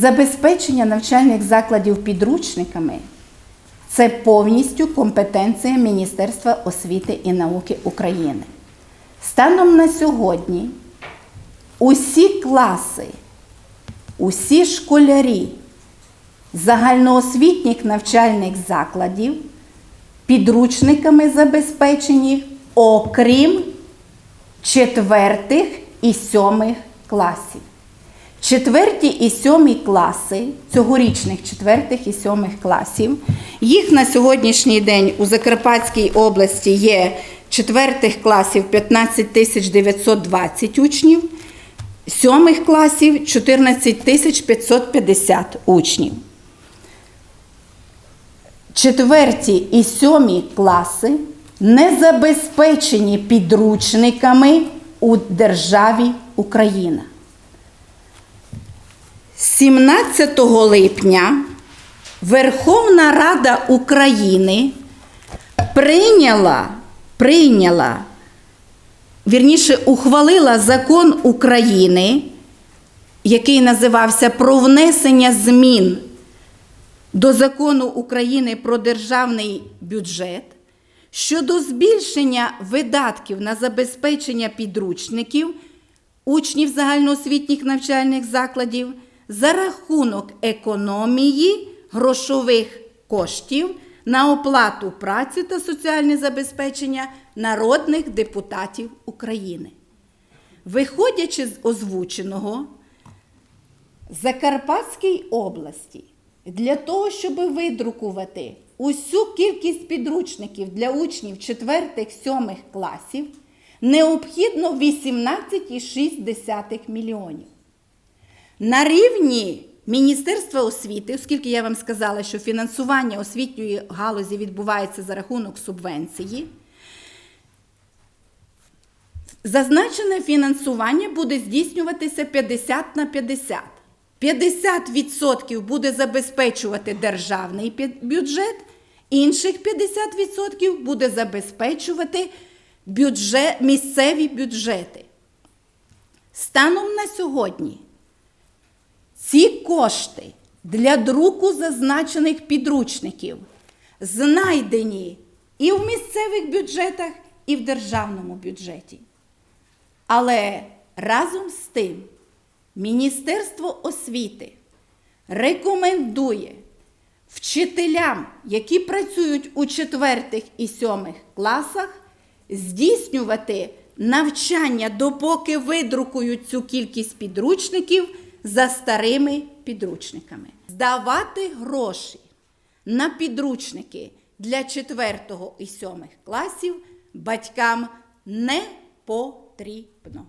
Забезпечення навчальних закладів підручниками це повністю компетенція Міністерства освіти і науки України. Станом на сьогодні усі класи, усі школярі загальноосвітніх навчальних закладів підручниками забезпечені, окрім четвертих і сьомих класів. Четверті і сьомі класи, цьогорічних четвертих і сьомих класів, їх на сьогоднішній день у Закарпатській області є четвертих класів 15 тисяч 920 учнів, сьомих класів 14 тисяч 550 учнів. Четверті і сьомі класи не забезпечені підручниками у державі Україна. 17 липня Верховна Рада України прийняла, прийняла, вірніше, ухвалила закон України, який називався Про внесення змін до закону України про державний бюджет щодо збільшення видатків на забезпечення підручників учнів загальноосвітніх навчальних закладів за рахунок економії грошових коштів на оплату праці та соціальне забезпечення народних депутатів України. Виходячи з озвученого, Закарпатській області для того, щоб видрукувати усю кількість підручників для учнів 4-7 класів, необхідно 18,6 мільйонів. На рівні Міністерства освіти, оскільки я вам сказала, що фінансування освітньої галузі відбувається за рахунок субвенції, зазначене фінансування буде здійснюватися 50 на 50. 50% буде забезпечувати державний бюджет, інших 50% буде забезпечувати бюджет, місцеві бюджети. Станом на сьогодні ці кошти для друку зазначених підручників знайдені і в місцевих бюджетах, і в державному бюджеті. Але разом з тим Міністерство освіти рекомендує вчителям, які працюють у четвертих і сьомих класах, здійснювати навчання, допоки видрукують цю кількість підручників за старими підручниками. Здавати гроші на підручники для четвертого і сьомих класів батькам не потрібно.